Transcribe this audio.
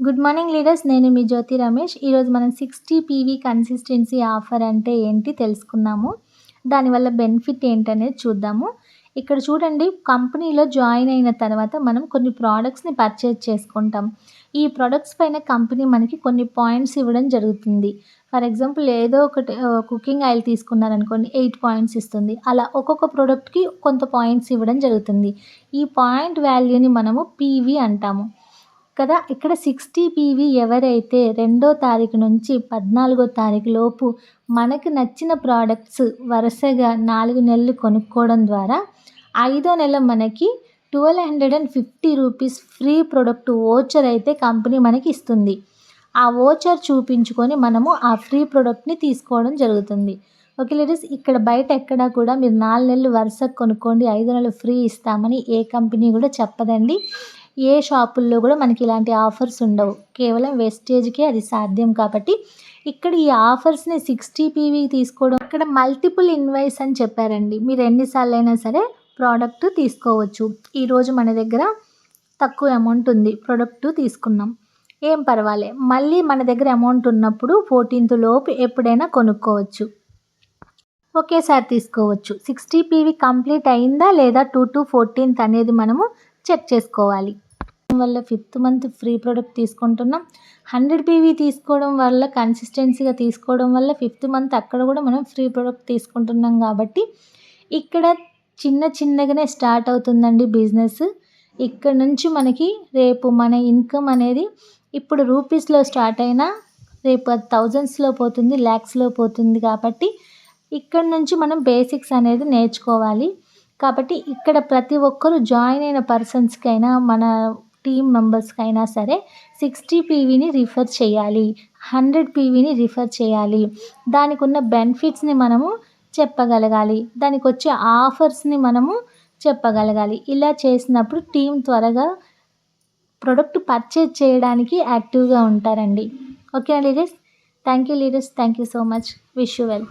Good morning leaders నేను మీ జ్యోతి రమేష్. ఈరోజు మనం సిక్స్టీ పీవీ కన్సిస్టెన్సీ ఆఫర్ అంటే ఏంటి తెలుసుకున్నాము దానివల్ల బెనిఫిట్ ఏంటనేది చూద్దాము. ఇక్కడ చూడండి కంపెనీలో జాయిన్ అయిన తర్వాత మనం కొన్ని ప్రోడక్ట్స్ని పర్చేజ్ చేసుకుంటాం. ఈ ప్రోడక్ట్స్ పైన కంపెనీ మనకి కొన్ని పాయింట్స్ ఇవ్వడం జరుగుతుంది. ఫర్ ఎగ్జాంపుల్ ఏదో ఒకటి కుకింగ్ ఆయిల్ తీసుకున్నారనుకోండి ఎయిట్ పాయింట్స్ ఇస్తుంది. అలా ఒక్కొక్క ప్రోడక్ట్కి కొంత పాయింట్స్ ఇవ్వడం జరుగుతుంది. ఈ పాయింట్ వాల్యూని మనము పీవీ అంటాము. కదా ఇక్కడ సిక్స్టీ పీవీ ఎవరైతే రెండో తారీఖు నుంచి పద్నాలుగో తారీఖు లోపు మనకు నచ్చిన ప్రోడక్ట్స్ వరుసగా నాలుగు నెలలు కొనుక్కోవడం ద్వారా ఐదో నెల మనకి twelve hundred and fifty rupees free product voucher అయితే కంపెనీ మనకి ఇస్తుంది. ఆ ఓచర్ చూపించుకొని మనము ఆ ఫ్రీ ప్రోడక్ట్ని తీసుకోవడం జరుగుతుంది. ఓకే లేడీస్ ఇక్కడ బయట ఎక్కడా కూడా మీరు నాలుగు నెలలు వరుస కొనుక్కోండి ఐదు నెలలు ఫ్రీ ఇస్తామని ఏ కంపెనీ కూడా చెప్పదండి. ఏ షాపుల్లో కూడా మనకి ఇలాంటి ఆఫర్స్ ఉండవు. కేవలం వెస్టేజ్కే అది సాధ్యం కాబట్టి ఇక్కడ ఈ ఆఫర్స్ని సిక్స్టీ పీవీ తీసుకోవడం ఇక్కడ మల్టిపుల్ ఇన్వాయిస్ అని చెప్పారండి. మీరు ఎన్నిసార్లు అయినా సరే ప్రోడక్ట్ తీసుకోవచ్చు. ఈరోజు మన దగ్గర తక్కువ అమౌంట్ ఉంది. ప్రోడక్ట్ తీసుకున్నాం. ఏం పర్వాలే. మళ్ళీ మన దగ్గర అమౌంట్ ఉన్నప్పుడు ఫోర్టీన్త్ లోపు ఎప్పుడైనా కొనుక్కోవచ్చు. ఒకేసారి తీసుకోవచ్చు. సిక్స్టీ పీవీ కంప్లీట్ అయిందా లేదా టూ టు ఫోర్టీన్త్ అనేది మనము చెక్ చేసుకోవాలి. వల్ల ఫిఫ్త్ మంత్ ఫ్రీ ప్రోడక్ట్ తీసుకుంటున్నాం. హండ్రెడ్ పీవీ తీసుకోవడం వల్ల కన్సిస్టెన్సీగా తీసుకోవడం వల్ల ఫిఫ్త్ మంత్ అక్కడ కూడా మనం ఫ్రీ ప్రోడక్ట్ తీసుకుంటున్నాం కాబట్టి ఇక్కడ చిన్న చిన్నగానే స్టార్ట్ అవుతుందండి బిజినెస్. ఇక్కడ నుంచి మనకి రేపు మన ఇన్కమ్ అనేది ఇప్పుడు రూపీస్లో స్టార్ట్ అయినా రేపు అది థౌజండ్స్లో పోతుంది ల్యాక్స్లో పోతుంది కాబట్టి ఇక్కడ నుంచి మనం బేసిక్స్ అనేది నేర్చుకోవాలి. కాబట్టి ఇక్కడ ప్రతి ఒక్కరు జాయిన్ అయిన పర్సన్స్కైనా మన టీం మెంబర్స్కి అయినా సరే సిక్స్టీ పీవీని రిఫర్ చేయాలి హండ్రెడ్ పీవీని రిఫర్ చేయాలి. దానికి ఉన్న బెనిఫిట్స్ని మనము చెప్పగలగాలి. దానికి వచ్చే ఆఫర్స్ని మనము చెప్పగలగాలి. ఇలా చేసినప్పుడు టీం త్వరగా ప్రొడక్ట్ పర్చేజ్ చేయడానికి యాక్టివ్గా ఉంటారండి. Okay leaders? Thank you leaders. Thank you so much. Wish you well.